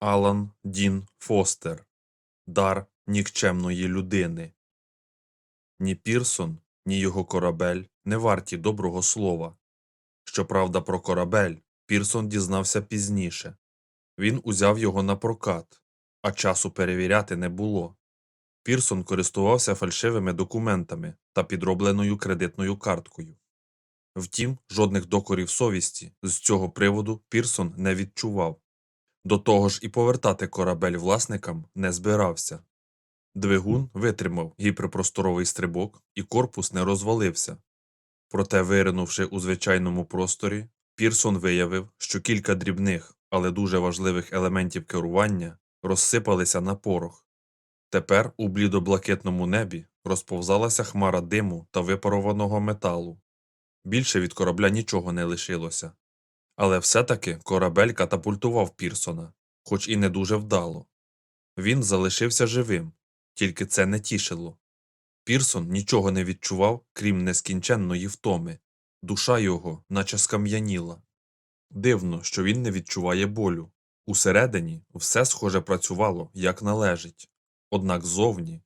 Алан Дін Фостер Дар нікчемної людини. Ні Пірсон, ні його корабель не варті доброго слова. Щоправда, про корабель Пірсон дізнався пізніше. Він узяв його на прокат, а часу перевіряти не було. Пірсон користувався фальшивими документами та підробленою кредитною карткою. Втім, жодних докорів совісті з цього приводу Пірсон не відчував. До того ж і повертати корабель власникам не збирався. Двигун витримав гіперпросторовий стрибок, і корпус не розвалився. Проте, виринувши у звичайному просторі, Пірсон виявив, що кілька дрібних, але дуже важливих елементів керування розсипалися на порох. Тепер у блідоблакитному небі розповзалася хмара диму та випарованого металу. Більше від корабля нічого не лишилося. Але все-таки корабель катапультував Пірсона, хоч і не дуже вдало. Він залишився живим, тільки це не тішило. Пірсон нічого не відчував, крім нескінченної втоми. Душа його наче скам'яніла. Дивно, що він не відчуває болю. Усередині все схоже працювало, як належить. Однак зовні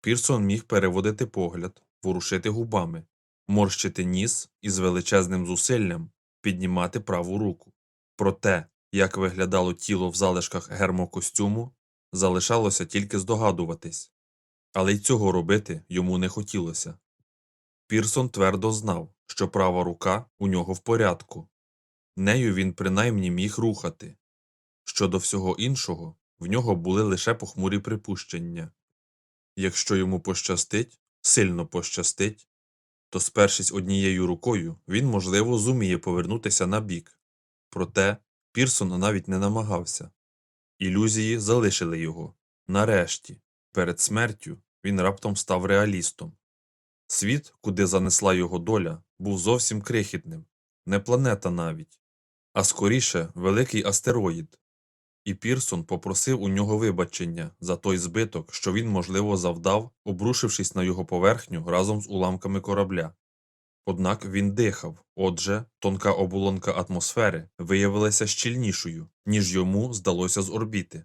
Пірсон міг переводити погляд, ворушити губами, морщити ніс і з величезним зусиллям піднімати праву руку. Про те, як виглядало тіло в залишках гермокостюму, залишалося тільки здогадуватись, але й цього робити йому не хотілося. Пірсон твердо знав, що права рука у нього в порядку, нею він принаймні міг рухати. Щодо всього іншого, в нього були лише похмурі припущення. Якщо йому пощастить, сильно пощастить, то, спершись однією рукою, він, можливо, зуміє повернутися на бік. Проте Пірсон навіть не намагався. Ілюзії залишили його. Нарешті, перед смертю, він раптом став реалістом. Світ, куди занесла його доля, був зовсім крихітним, не планета навіть, а скоріше великий астероїд. І Пірсон попросив у нього вибачення за той збиток, що він, можливо, завдав, обрушившись на його поверхню разом з уламками корабля. Однак він дихав, отже, тонка оболонка атмосфери виявилася щільнішою, ніж йому здалося з орбіти.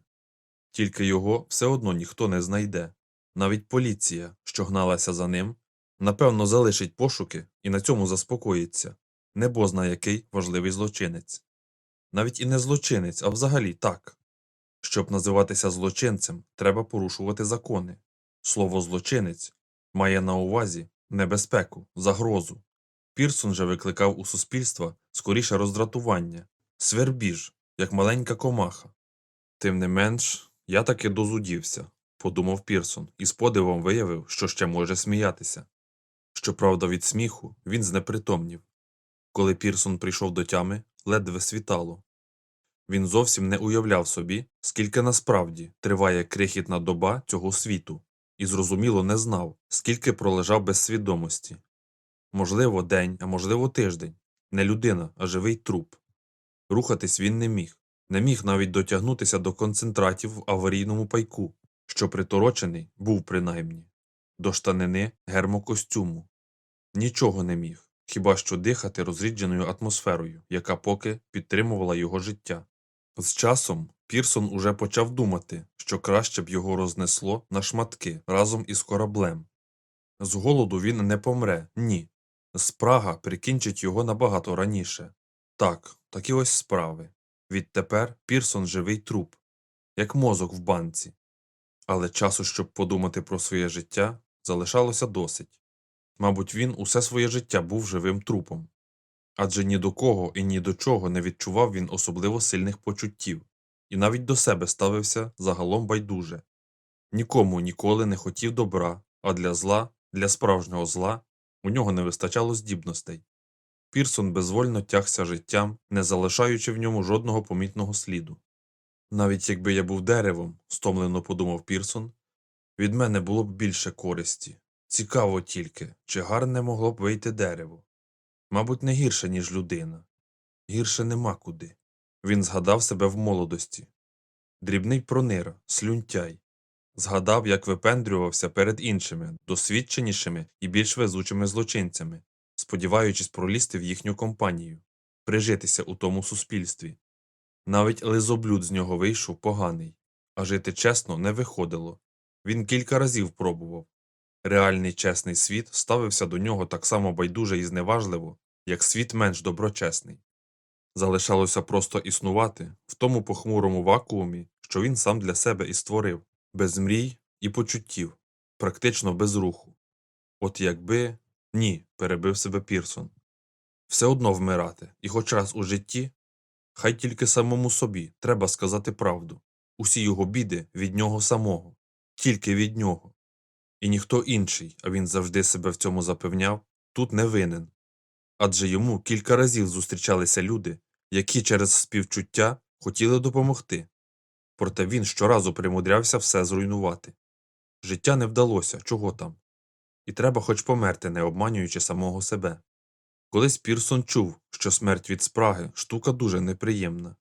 Тільки його все одно ніхто не знайде. Навіть поліція, що гналася за ним, напевно, залишить пошуки і на цьому заспокоїться, небозна який важливий злочинець. Навіть і не злочинець, а взагалі так. Щоб називатися злочинцем, треба порушувати закони. Слово злочинець має на увазі небезпеку, загрозу. Пірсон же викликав у суспільства скоріше роздратування, свербіж, як маленька комаха. Тим не менш, я таки дозудівся, подумав Пірсон, і з подивом виявив, що ще може сміятися. Щоправда, від сміху він знепритомнів. Коли Пірсон прийшов до тями, ледве світало. Він зовсім не уявляв собі, скільки насправді триває крихітна доба цього світу, і зрозуміло не знав, скільки пролежав без свідомості. Можливо, день, а можливо, тиждень. Не людина, а живий труп. Рухатись він не міг, не міг навіть дотягнутися до концентратів в аварійному пайку, що приторочений був принаймні, до штанини гермокостюму. Нічого не міг, хіба що дихати розрідженою атмосферою, яка поки підтримувала його життя. З часом Пірсон уже почав думати, що краще б його рознесло на шматки разом із кораблем. З голоду він не помре, ні. Спрага прикінчить його набагато раніше. Так, такі ось справи. Відтепер Пірсон живий труп, як мозок в банці. Але часу, щоб подумати про своє життя, залишалося досить. Мабуть, він усе своє життя був живим трупом. Адже ні до кого і ні до чого не відчував він особливо сильних почуттів, і навіть до себе ставився загалом байдуже. Нікому ніколи не хотів добра, а для зла, для справжнього зла, у нього не вистачало здібностей. Пірсон безвольно тягся життям, не залишаючи в ньому жодного помітного сліду. Навіть якби я був деревом, стомлено подумав Пірсон, від мене було б більше користі. Цікаво тільки, чи гарне могло б вийти дерево. Мабуть, не гірше, ніж людина. Гірше нема куди. Він згадав себе в молодості. Дрібний пронира, слюнтяй. Згадав, як випендрювався перед іншими, досвідченішими і більш везучими злочинцями, сподіваючись пролізти в їхню компанію, прижитися у тому суспільстві. Навіть лизоблюд з нього вийшов поганий, а жити чесно не виходило. Він кілька разів пробував. Реальний чесний світ ставився до нього так само байдуже і зневажливо, як світ менш доброчесний. Залишалося просто існувати в тому похмурому вакуумі, що він сам для себе і створив, без мрій і почуттів, практично без руху. От якби ні, перебив себе Пірсон. Все одно вмирати, і хоч раз у житті, хай тільки самому собі треба сказати правду. Усі його біди від нього самого, тільки від нього. І ніхто інший, а він завжди себе в цьому запевняв, тут не винен. Адже йому кілька разів зустрічалися люди, які через співчуття хотіли допомогти. Проте він щоразу примудрявся все зруйнувати. Життя не вдалося, чого там. І треба хоч померти, не обманюючи самого себе. Колись Пірсон чув, що смерть від спраги штука дуже неприємна.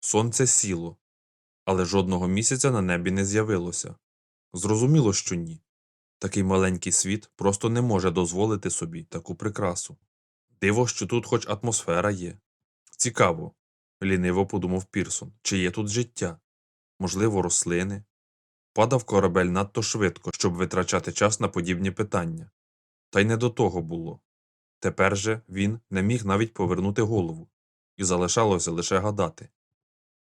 Сонце сіло, але жодного місяця на небі не з'явилося. Зрозуміло, що ні. Такий маленький світ просто не може дозволити собі таку прикрасу. Диво, що тут хоч атмосфера є. Цікаво, ліниво подумав Пірсон, чи є тут життя? Можливо, рослини. Падав корабель надто швидко, щоб витрачати час на подібні питання. Та й не до того було. Тепер же він не міг навіть повернути голову, і залишалося лише гадати.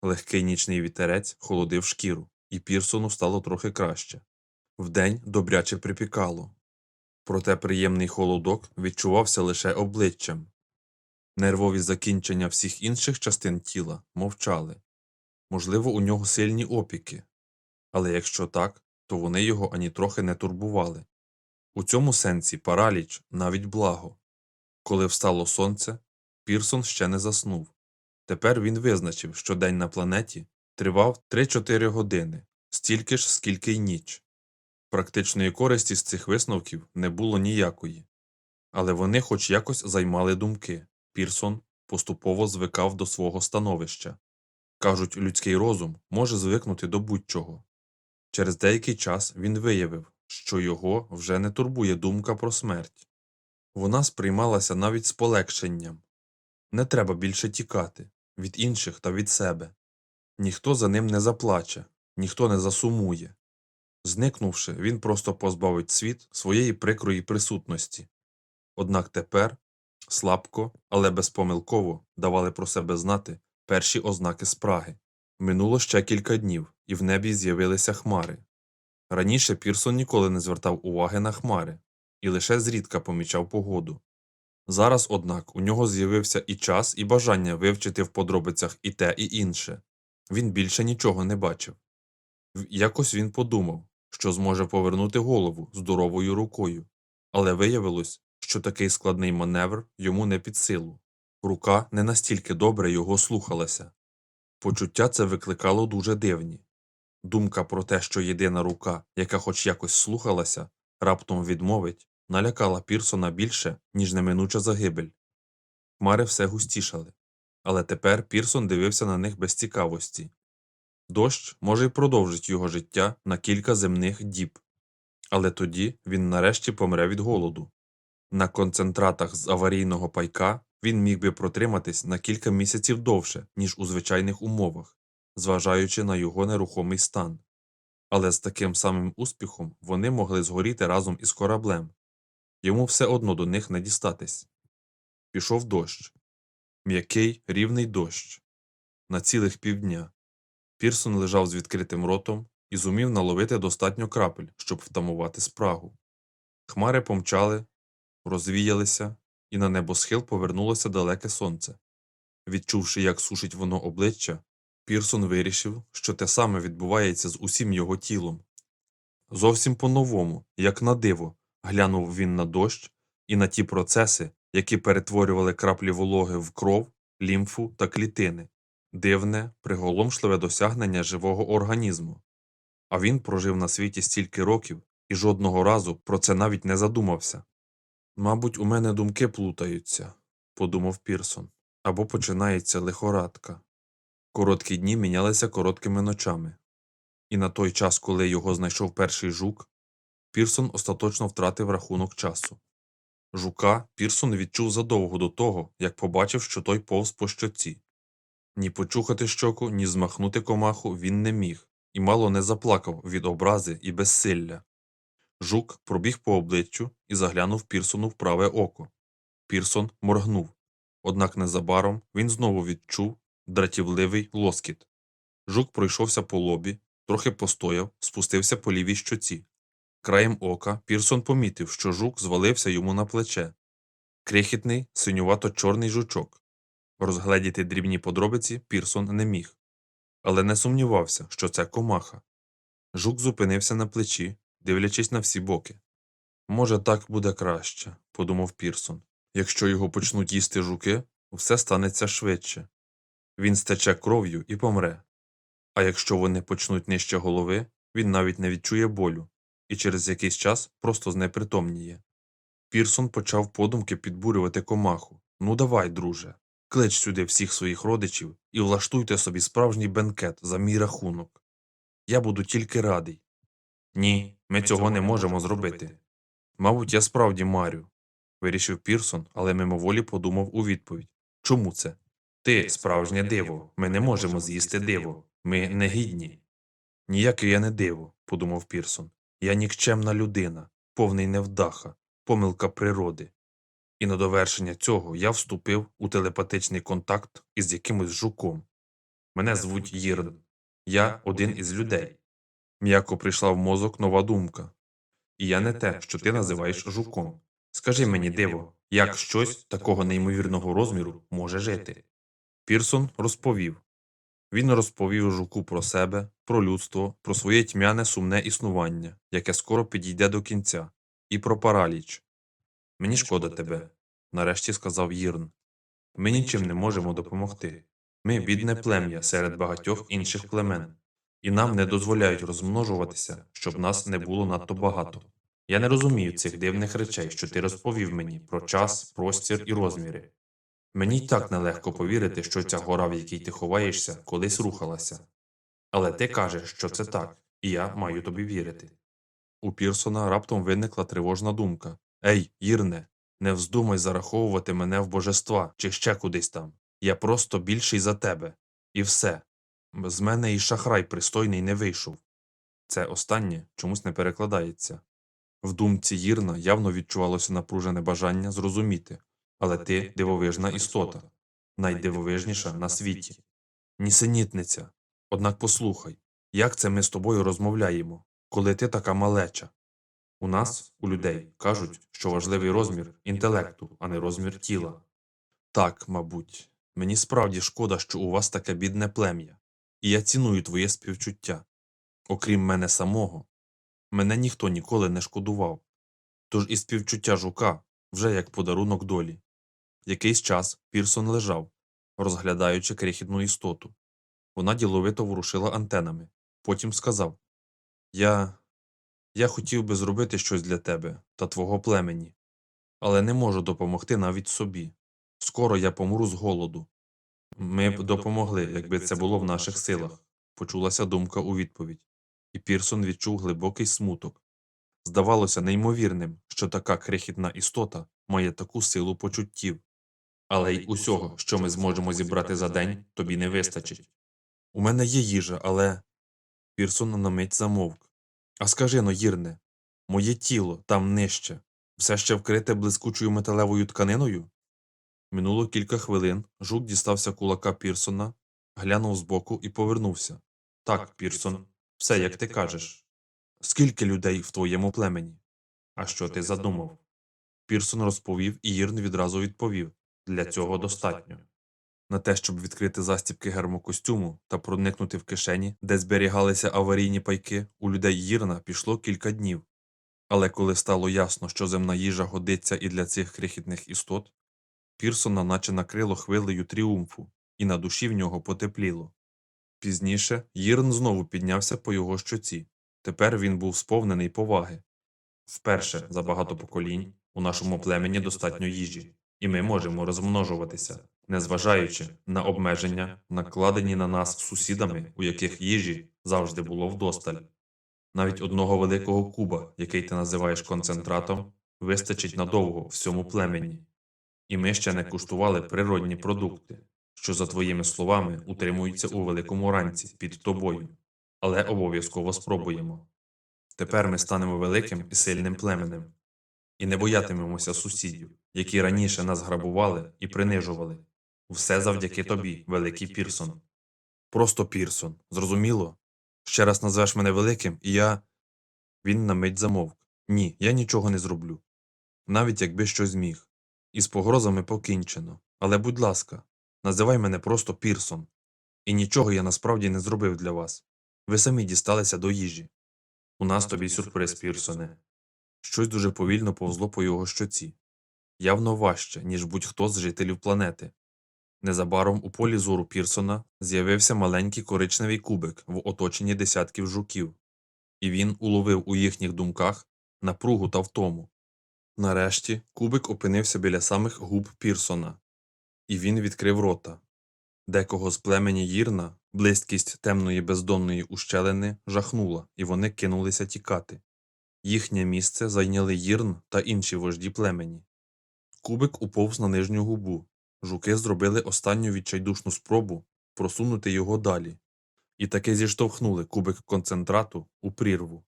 Легкий нічний вітерець холодив шкіру, і Пірсону стало трохи краще. Вдень добряче припікало. Проте приємний холодок відчувався лише обличчям. Нервові закінчення всіх інших частин тіла мовчали. Можливо, у нього сильні опіки. Але якщо так, то вони його ані трохи не турбували. У цьому сенсі параліч навіть благо. Коли встало сонце, Пірсон ще не заснув. Тепер він визначив, що день на планеті тривав 3-4 години, стільки ж, скільки й ніч. Практичної користі з цих висновків не було ніякої. Але вони хоч якось займали думки. Пірсон поступово звикав до свого становища. Кажуть, людський розум може звикнути до будь-чого. Через деякий час він виявив, що його вже не турбує думка про смерть. Вона сприймалася навіть з полегшенням. Не треба більше тікати від інших та від себе. Ніхто за ним не заплаче, ніхто не засумує. Зникнувши, він просто позбавить світ своєї прикрої присутності. Однак тепер слабко, але безпомилково давали про себе знати перші ознаки спраги. Минуло ще кілька днів, і в небі з'явилися хмари. Раніше Пірсон ніколи не звертав уваги на хмари і лише зрідка помічав погоду. Зараз, однак, у нього з'явився і час, і бажання вивчити в подробицях і те, і інше. Він більше нічого не бачив. Якось він подумав, що зможе повернути голову здоровою рукою, але виявилось, що такий складний маневр йому не під силу. Рука не настільки добре його слухалася. Почуття це викликало дуже дивні. Думка про те, що єдина рука, яка хоч якось слухалася, раптом відмовить, налякала Пірсона більше, ніж неминуча загибель. Хмари все густішали, але тепер Пірсон дивився на них без цікавості. Дощ, може, й продовжить його життя на кілька земних діб, але тоді він нарешті помре від голоду. На концентратах з аварійного пайка він міг би протриматись на кілька місяців довше, ніж у звичайних умовах, зважаючи на його нерухомий стан. Але з таким самим успіхом вони могли згоріти разом із кораблем. Йому все одно до них не дістатись. Пішов дощ. М'який, рівний дощ. На цілих півдня. Пірсон лежав з відкритим ротом і зумів наловити достатньо крапель, щоб втамувати спрагу. Хмари помчали, розвіялися, і на небосхил повернулося далеке сонце. Відчувши, як сушить воно обличчя, Пірсон вирішив, що те саме відбувається з усім його тілом. Зовсім по-новому, як на диво, глянув він на дощ і на ті процеси, які перетворювали краплі вологи в кров, лімфу та клітини. Дивне, приголомшливе досягнення живого організму. А він прожив на світі стільки років і жодного разу про це навіть не задумався. Мабуть, у мене думки плутаються, подумав Пірсон, або починається лихорадка. Короткі дні мінялися короткими ночами. І на той час, коли його знайшов перший жук, Пірсон остаточно втратив рахунок часу. Жука Пірсон відчув задовго до того, як побачив, що той повз по щоці. Ні почухати щоку, ні змахнути комаху він не міг, і мало не заплакав від образи і безсилля. Жук пробіг по обличчю і заглянув Пірсону в праве око. Пірсон моргнув. Однак незабаром він знову відчув дратівливий лоскіт. Жук пройшовся по лобі, трохи постояв, спустився по лівій щоці. Краєм ока Пірсон помітив, що жук звалився йому на плече. Крихітний, синювато-чорний жучок. Розгледіти дрібні подробиці Пірсон не міг, але не сумнівався, що це комаха. Жук зупинився на плечі, дивлячись на всі боки. Може, так буде краще, подумав Пірсон. Якщо його почнуть їсти жуки, все станеться швидше. Він стече кров'ю і помре. А якщо вони почнуть нижче голови, він навіть не відчує болю і через якийсь час просто знепритомніє. Пірсон почав подумки підбурювати комаху. Ну давай, друже, клич сюди всіх своїх родичів і влаштуйте собі справжній бенкет за мій рахунок. Я буду тільки радий. Ні, ми, цього не можемо зробити. Мабуть, я справді марю, вирішив Пірсон, але мимоволі подумав у відповідь. Чому це? Ти справжнє диво. Ми не можемо з'їсти диво. Ми не гідні. Ніяке я не диво, подумав Пірсон. Я нікчемна людина, повний невдаха, помилка природи. І на довершення цього я вступив у телепатичний контакт із якимось жуком. Мене звуть Їрн. Я один із людей. М'яко прийшла в мозок нова думка. І я не те, що ти називаєш жуком. Скажи мені, диво, як щось такого неймовірного розміру може жити? Пірсон розповів. Він розповів жуку про себе, про людство, про своє тьмяне сумне існування, яке скоро підійде до кінця, і про параліч. Мені шкода тебе, нарешті сказав Їрн. Ми нічим не можемо допомогти. Ми бідне плем'я серед багатьох інших племен, і нам не дозволяють розмножуватися, щоб нас не було надто багато. Я не розумію цих дивних речей, що ти розповів мені про час, простір і розміри. Мені й так нелегко повірити, що ця гора, в якій ти ховаєшся, колись рухалася. Але ти кажеш, що це так, і я маю тобі вірити. У Пірсона раптом виникла тривожна думка Ей, Їрне, не вздумай зараховувати мене в божества чи ще кудись там. Я просто більший за тебе. І все. З мене і шахрай пристойний не вийшов. Це останнє чомусь не перекладається. В думці Їрна явно відчувалося напружене бажання зрозуміти, але ти дивовижна істота, найдивовижніша на світі. Нісенітниця. Однак послухай, як це ми з тобою розмовляємо, коли ти така малеча? У нас, у людей, кажуть, що важливий розмір інтелекту, а не розмір тіла. Так, мабуть, мені справді шкода, що у вас таке бідне плем'я, і я ціную твоє співчуття. Окрім мене самого, мене ніхто ніколи не шкодував. Тож і співчуття жука вже як подарунок долі. Якийсь час Пірсон лежав, розглядаючи крихітну істоту. Вона діловито ворушила антенами. Потім сказав Я. Я хотів би зробити щось для тебе та твого племені, але не можу допомогти навіть собі. Скоро я помру з голоду. Ми б допомогли, якби це було в наших силах, почулася думка у відповідь, і Пірсон відчув глибокий смуток. Здавалося неймовірним, що така крихітна істота має таку силу почуттів. Але й усього, що ми зможемо зібрати за день, тобі не вистачить. У мене є їжа, але. Пірсон на мить замовк. А скажи но, Їрне, моє тіло там нижче, все ще вкрите блискучою металевою тканиною? Минуло кілька хвилин, жук дістався кулака Пірсона, глянув збоку і повернувся. Так, Пірсон, все як ти кажеш. Скільки людей в твоєму племені? А що ти задумав? Пірсон розповів, і Їрн відразу відповів для цього достатньо. На те, щоб відкрити застібки гермокостюму та проникнути в кишені, де зберігалися аварійні пайки, у людей Їрна пішло кілька днів. Але коли стало ясно, що земна їжа годиться і для цих крихітних істот, Пірсона наче накрило хвилею тріумфу, і на душі в нього потепліло. Пізніше Їрн знову піднявся по його щоці. Тепер він був сповнений поваги. Вперше за багато поколінь у нашому племені достатньо їжі, і ми можемо розмножуватися, незважаючи на обмеження, накладені на нас сусідами, у яких їжі завжди було вдосталь. Навіть одного великого куба, який ти називаєш концентратом, вистачить надовго всьому племені. І ми ще не куштували природні продукти. що за твоїми словами утримуються у великому ранці під тобою, але обов'язково спробуємо. Тепер ми станемо великим і сильним племенем, і не боятимемося сусідів, які раніше нас грабували і принижували. Все завдяки тобі, великий Пірсон. Просто Пірсон, зрозуміло? Ще раз назвеш мене великим, і я. Він на мить замовк. Ні, я нічого не зроблю. Навіть якби щось зміг. Із погрозами покінчено. Але, будь ласка, називай мене просто Пірсон. І нічого я насправді не зробив для вас. Ви самі дісталися до їжі. У нас тобі сюрприз, Пірсоне. Щось дуже повільно повзло по його щоці. Явно важче, ніж будь-хто з жителів планети. Незабаром у полі зору Пірсона з'явився маленький коричневий кубик в оточенні десятків жуків, і він уловив у їхніх думках напругу та втому. Нарешті кубик опинився біля самих губ Пірсона, і він відкрив рота. Декого з племені Їрна близькість темної бездонної ущелини жахнула, і вони кинулися тікати. Їхнє місце зайняли Їрн та інші вожді племені. Кубик уповз на нижню губу. Жуки зробили останню відчайдушну спробу просунути його далі, і таки зіштовхнули кубик концентрату у прірву.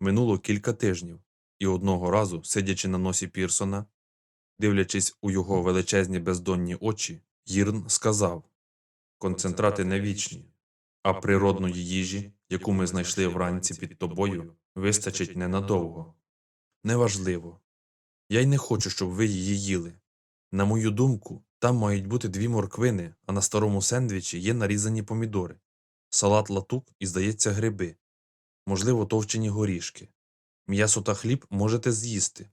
Минуло кілька тижнів, і одного разу, сидячи на носі Пірсона, дивлячись у його величезні бездонні очі, Їрн сказав Концентрати не вічні, а природної їжі, яку ми знайшли вранці під тобою, вистачить ненадовго. Неважливо. Я й не хочу, щоб ви її їли. На мою думку, там мають бути дві морквини, а на старому сендвічі є нарізані помідори, салат латук і, здається, гриби, можливо, товчені горішки. М'ясо та хліб можете з'їсти.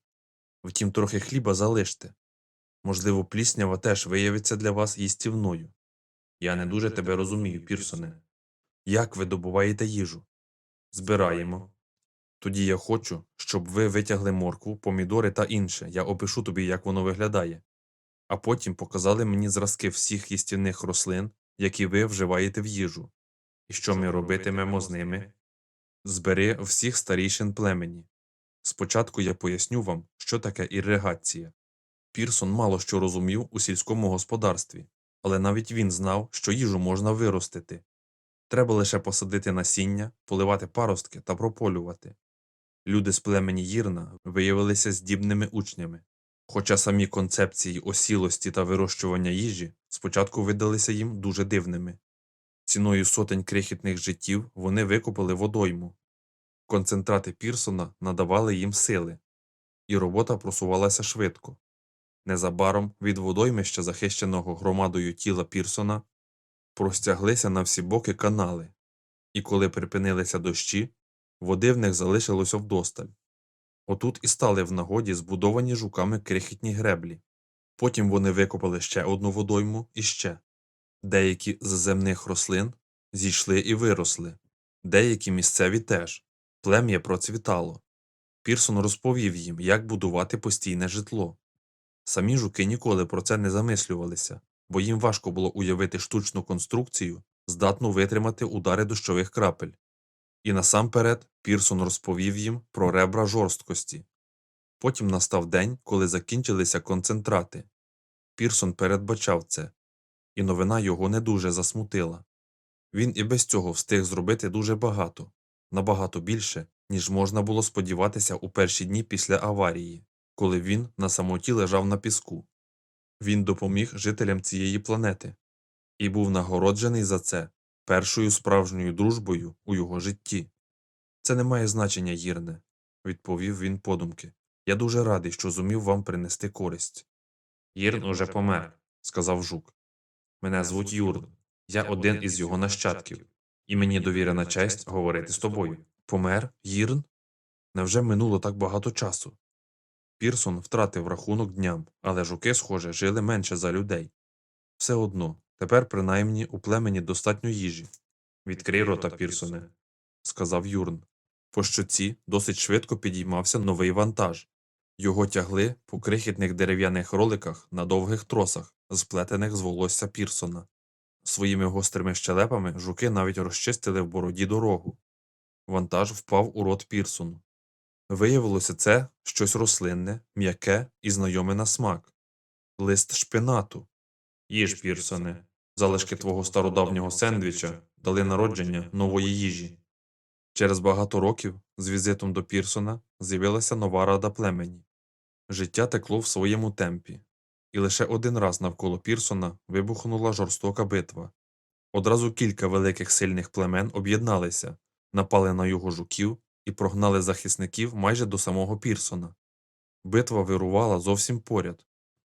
Втім, трохи хліба залиште. Можливо, пліснява теж виявиться для вас їстівною. Я не дуже тебе розумію, Пірсоне. Як ви добуваєте їжу? Збираємо. Тоді я хочу, щоб ви витягли моркву, помідори та інше. Я опишу тобі, як воно виглядає. А потім показали мені зразки всіх їстівних рослин, які ви вживаєте в їжу. І що ми робитимемо з ними? Збери всіх старійшин племені. Спочатку я поясню вам, що таке іригація. Пірсон мало що розумів у сільському господарстві, але навіть він знав, що їжу можна виростити. Треба лише посадити насіння, поливати паростки та прополювати. Люди з племені Їрна виявилися здібними учнями, хоча самі концепції осілості та вирощування їжі спочатку видалися їм дуже дивними. Ціною сотень крихітних життів вони викопали водойму. Концентрати Пірсона надавали їм сили, і робота просувалася швидко. Незабаром від водоймища, захищеного громадою тіла Пірсона, простяглися на всі боки канали, і коли припинилися дощі, води в них залишилося вдосталь. Отут і стали в нагоді збудовані жуками крихітні греблі. Потім вони викопали ще одну водойму і ще. Деякі з земних рослин зійшли і виросли, деякі місцеві теж. Плем'я процвітало. Пірсон розповів їм, як будувати постійне житло. Самі жуки ніколи про це не замислювалися, бо їм важко було уявити штучну конструкцію, здатну витримати удари дощових крапель. І насамперед Пірсон розповів їм про ребра жорсткості. Потім настав день, коли закінчилися концентрати. Пірсон передбачав це, і новина його не дуже засмутила. Він і без цього встиг зробити дуже багато, набагато більше, ніж можна було сподіватися у перші дні після аварії, коли він на самоті лежав на піску. Він допоміг жителям цієї планети і був нагороджений за це першою справжньою дружбою у його житті. Це не має значення, Їрне, відповів він подумки. Я дуже радий, що зумів вам принести користь. Їрн уже помер, сказав жук. Мене звуть Юрн. Я один із його нащадків, і мені довірена честь говорити з тобою. Помер? Їрн? Невже минуло так багато часу? Пірсон втратив рахунок дням, але жуки, схоже, жили менше за людей. Все одно, тепер принаймні у племені достатньо їжі. Відкрий рота, Пірсоне, сказав Юрн. По щоці досить швидко підіймався новий вантаж. Його тягли по крихітних дерев'яних роликах на довгих тросах, сплетених з волосся Пірсона. Своїми гострими щелепами жуки навіть розчистили в бороді дорогу. Вантаж впав у рот Пірсону. Виявилося це щось рослинне, м'яке і знайоме на смак. Лист шпинату. Їж, Пірсоне, залишки твого стародавнього сендвіча дали народження нової їжі. Через багато років з візитом до Пірсона з'явилася нова рада племені. Життя текло в своєму темпі, і лише один раз навколо Пірсона вибухнула жорстока битва. Одразу кілька великих сильних племен об'єдналися, напали на його жуків і прогнали захисників майже до самого Пірсона. Битва вирувала зовсім поряд,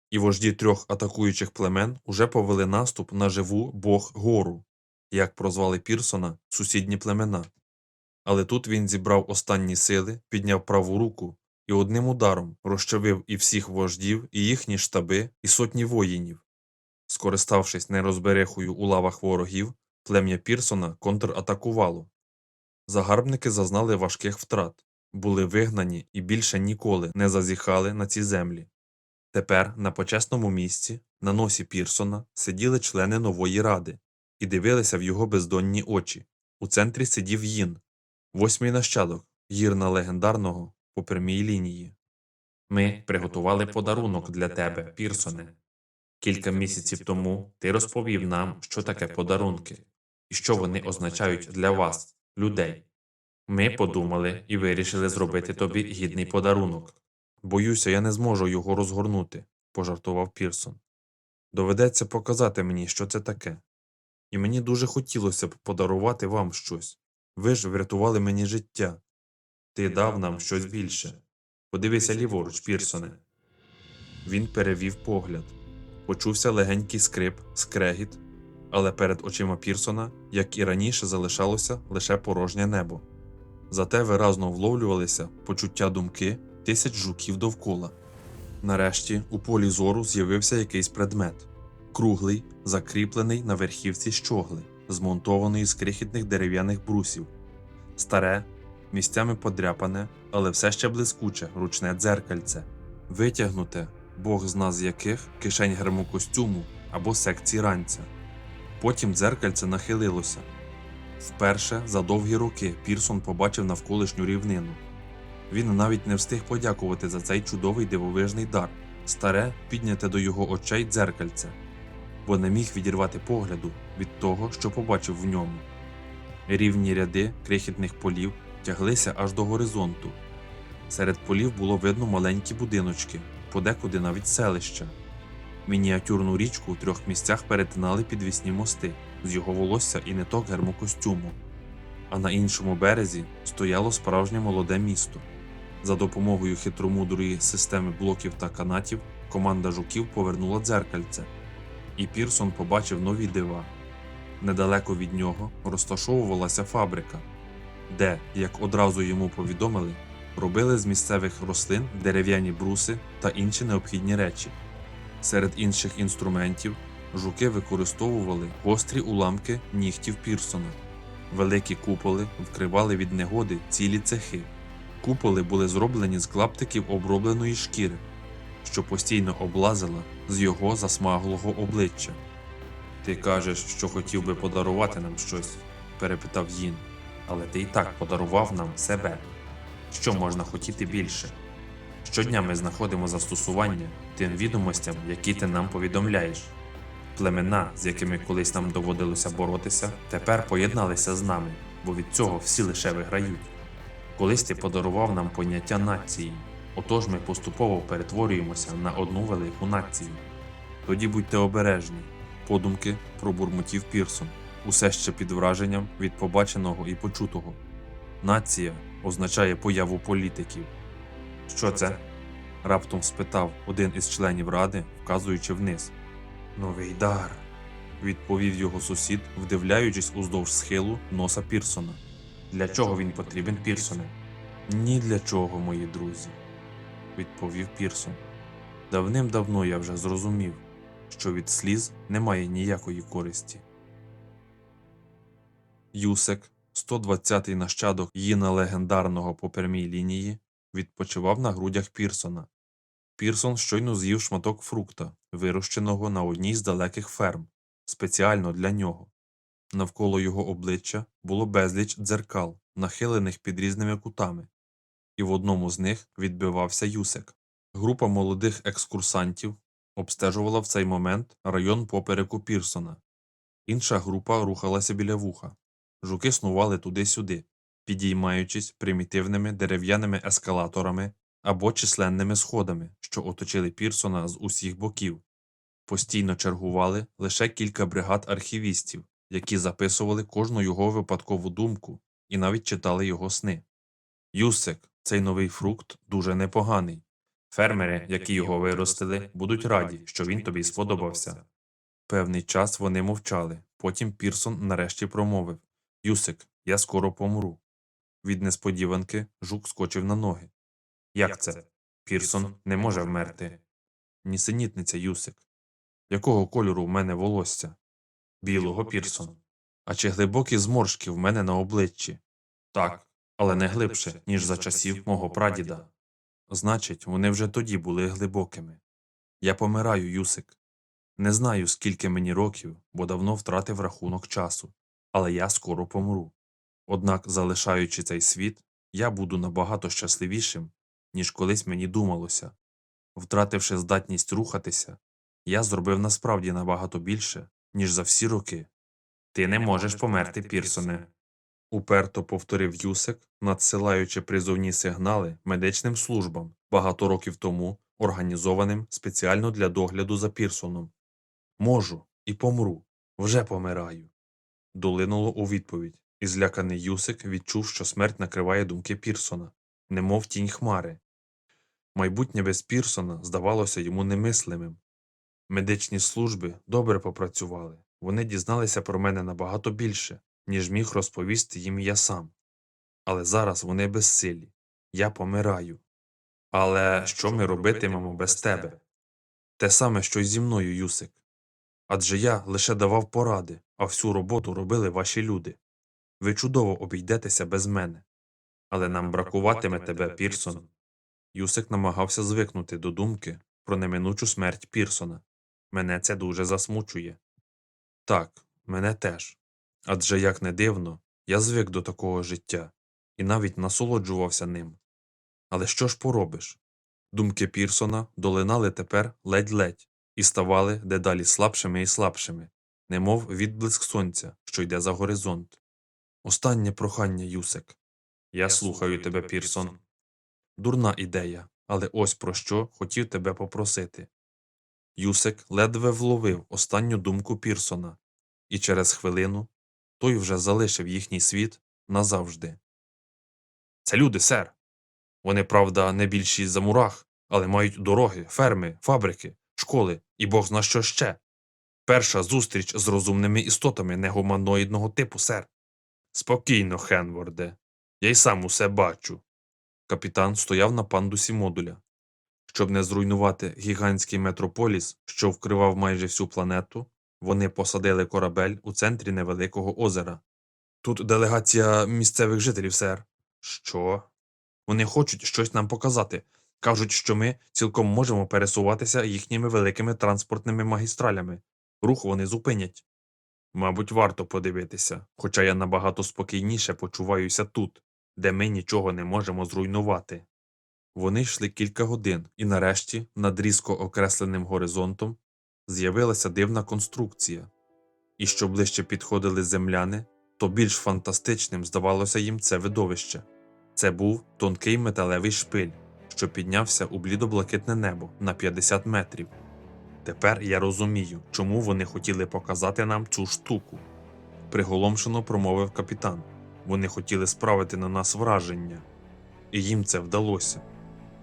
і вожді трьох атакуючих племен уже повели наступ на живу Бог гору, як прозвали Пірсона сусідні племена. Але тут він зібрав останні сили, підняв праву руку і одним ударом розчавив і всіх вождів, і їхні штаби, і сотні воїнів. Скориставшись нерозберехою у лавах ворогів, плем'я Пірсона контратакувало. Загарбники зазнали важких втрат, були вигнані і більше ніколи не зазіхали на ці землі. Тепер на почесному місці, на носі Пірсона, сиділи члени нової ради і дивилися в його бездонні очі. У центрі сидів Їн, восьмий нащадок, гірна легендарного по прямій лінії. Ми приготували подарунок для тебе, Пірсоне. Кілька місяців тому ти розповів нам, що таке подарунки і що вони означають для вас, людей. Ми подумали і вирішили зробити тобі гідний подарунок. Боюся, я не зможу його розгорнути, пожартував Пірсон. Доведеться показати мені, що це таке. І мені дуже хотілося б подарувати вам щось. Ви ж врятували мені життя. Ти дав нам щось більше. Подивися ліворуч, Пірсоне. Він перевів погляд. Почувся легенький скрип, скрегіт, але перед очима Пірсона, як і раніше, залишалося лише порожнє небо. Зате виразно вловлювалися почуття думки тисяч жуків довкола. Нарешті у полі зору з'явився якийсь предмет круглий, закріплений на верхівці щогли, змонтованої з крихітних дерев'яних брусів. Старе, місцями подряпане, але все ще блискуче, ручне дзеркальце, витягнуте, бог з яких кишень гермокостюму або секції ранця. Потім дзеркальце нахилилося. Вперше за довгі роки Пірсон побачив навколишню рівнину. Він навіть не встиг подякувати за цей чудовий дивовижний дар, старе, підняте до його очей дзеркальце, бо не міг відірвати погляду від того, що побачив в ньому. Рівні ряди крихітних полів тяглися аж до горизонту. Серед полів було видно маленькі будиночки, подекуди навіть селища. Мініатюрну річку у трьох місцях перетинали підвісні мости з його волосся і ниток гермокостюму. А на іншому березі стояло справжнє молоде місто. За допомогою хитромудрої системи блоків та канатів команда жуків повернула дзеркальце, і Пірсон побачив нові дива. Недалеко від нього розташовувалася фабрика, де, як одразу йому повідомили, робили з місцевих рослин дерев'яні бруси та інші необхідні речі. Серед інших інструментів жуки використовували гострі уламки нігтів Пірсона. Великі куполи вкривали від негоди цілі цехи. Куполи були зроблені з клаптиків обробленої шкіри, що постійно облазила з його засмаглого обличчя. Ти кажеш, що хотів би подарувати нам щось, перепитав Їн. Але ти і так подарував нам себе. Що можна хотіти більше? Щодня ми знаходимо застосування тим відомостям, які ти нам повідомляєш. Племена, з якими колись нам доводилося боротися, тепер поєдналися з нами, бо від цього всі лише виграють. Колись ти подарував нам поняття нації, отож ми поступово перетворюємося на одну велику націю. Тоді будьте обережні, подумки пробурмотів Пірсон, усе ще під враженням від побаченого і почутого. Нація означає появу політиків. Що це? раптом спитав один із членів ради, вказуючи вниз. Новий дар, відповів його сусід, вдивляючись уздовж схилу носа Пірсона. Для чого він потрібен Пірсоне? Ні для чого, мої друзі, відповів Пірсон. Давним-давно я вже зрозумів, що від сліз немає ніякої користі. Юсек, 120-й нащадок їна легендарного по прямій лінії, відпочивав на грудях Пірсона. Пірсон щойно з'їв шматок фрукта, вирощеного на одній з далеких ферм, спеціально для нього. Навколо його обличчя було безліч дзеркал, нахилених під різними кутами, і в одному з них відбивався Юсек. Група молодих екскурсантів обстежувала в цей момент район попереку Пірсона. Інша група рухалася біля вуха. Жуки снували туди-сюди, підіймаючись примітивними дерев'яними ескалаторами або численними сходами, що оточили Пірсона з усіх боків. Постійно чергували лише кілька бригад архівістів, які записували кожну його випадкову думку і навіть читали його сни. Юсик, цей новий фрукт дуже непоганий. Фермери, які його виростили, будуть раді, що він тобі сподобався. Певний час вони мовчали. Потім Пірсон нарешті промовив Юсик, я скоро помру. Від несподіванки жук скочив на ноги. Як це? Пірсон не може вмерти. Нісенітниця, Юсик. Якого кольору в мене волосся? Білого, Пірсон. А чи глибокі зморшки в мене на обличчі? Так, але не глибше, ніж за часів мого прадіда. Значить, вони вже тоді були глибокими. Я помираю, Юсик. Не знаю, скільки мені років, бо давно втратив рахунок часу, але я скоро помру. Однак, залишаючи цей світ, я буду набагато щасливішим, ніж колись мені думалося. Втративши здатність рухатися, я зробив насправді набагато більше, ніж за всі роки. Ти не можеш померти, Пірсоне. Уперто повторив Юсик, надсилаючи призовні сигнали медичним службам багато років тому, організованим спеціально для догляду за Пірсоном. Можу і помру. Вже помираю. Долинуло у відповідь, і зляканий Юсик відчув, що смерть накриває думки Пірсона, немов тінь хмари. Майбутнє без Пірсона здавалося йому немислимим. Медичні служби добре попрацювали, вони дізналися про мене набагато більше, ніж міг розповісти їм я сам. Але зараз вони безсилі. Я помираю. Але що ми робитимемо без тебе? Те саме, що й зі мною, Юсик. Адже я лише давав поради, а всю роботу робили ваші люди. Ви чудово обійдетеся без мене. Але нам бракуватиме тебе, Пірсон. Юсик намагався звикнути до думки про неминучу смерть Пірсона. Мене це дуже засмучує. Так, мене теж. Адже, як не дивно, я звик до такого життя і навіть насолоджувався ним. Але що ж поробиш? Думки Пірсона долинали тепер ледь-ледь і ставали дедалі слабшими і слабшими, немов відблиск сонця, що йде за горизонт. Останнє прохання, Юсик. Я слухаю тебе, Пірсон. Дурна ідея, але ось про що хотів тебе попросити. Юсик ледве вловив останню думку Пірсона, і через хвилину той вже залишив їхній світ назавжди. Це люди, сер. Вони, правда, не більші за мурах, але мають дороги, ферми, фабрики, школи і бог зна що ще. Перша зустріч з розумними істотами негуманоїдного типу, сер. Спокійно, Хенворде. Я й сам усе бачу. Капітан стояв на пандусі модуля. Щоб не зруйнувати гігантський метрополіс, що вкривав майже всю планету, вони посадили корабель у центрі невеликого озера. Тут делегація місцевих жителів, сер. Що? Вони хочуть щось нам показати. Кажуть, що ми цілком можемо пересуватися їхніми великими транспортними магістралями. Рух вони зупинять. Мабуть, варто подивитися, хоча я набагато спокійніше почуваюся тут, де ми нічого не можемо зруйнувати. Вони йшли кілька годин, і нарешті, над різко окресленим горизонтом, з'явилася дивна конструкція. І що ближче підходили земляни, то більш фантастичним здавалося їм це видовище. Це був тонкий металевий шпиль, що піднявся у блідоблакитне небо на 50 метрів. Тепер я розумію, чому вони хотіли показати нам цю штуку. Приголомшено промовив капітан. Вони хотіли справити на нас враження. І їм це вдалося.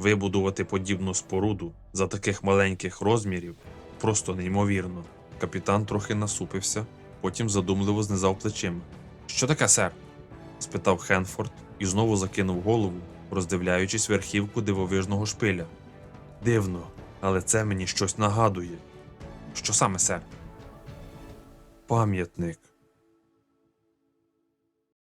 Вибудувати подібну споруду за таких маленьких розмірів просто неймовірно. Капітан трохи насупився, потім задумливо знизав плечима. Що таке, сер? спитав Хенфорд і знову закинув голову, роздивляючись верхівку дивовижного шпиля. Дивно, але це мені щось нагадує. Що саме, сер? Пам'ятник.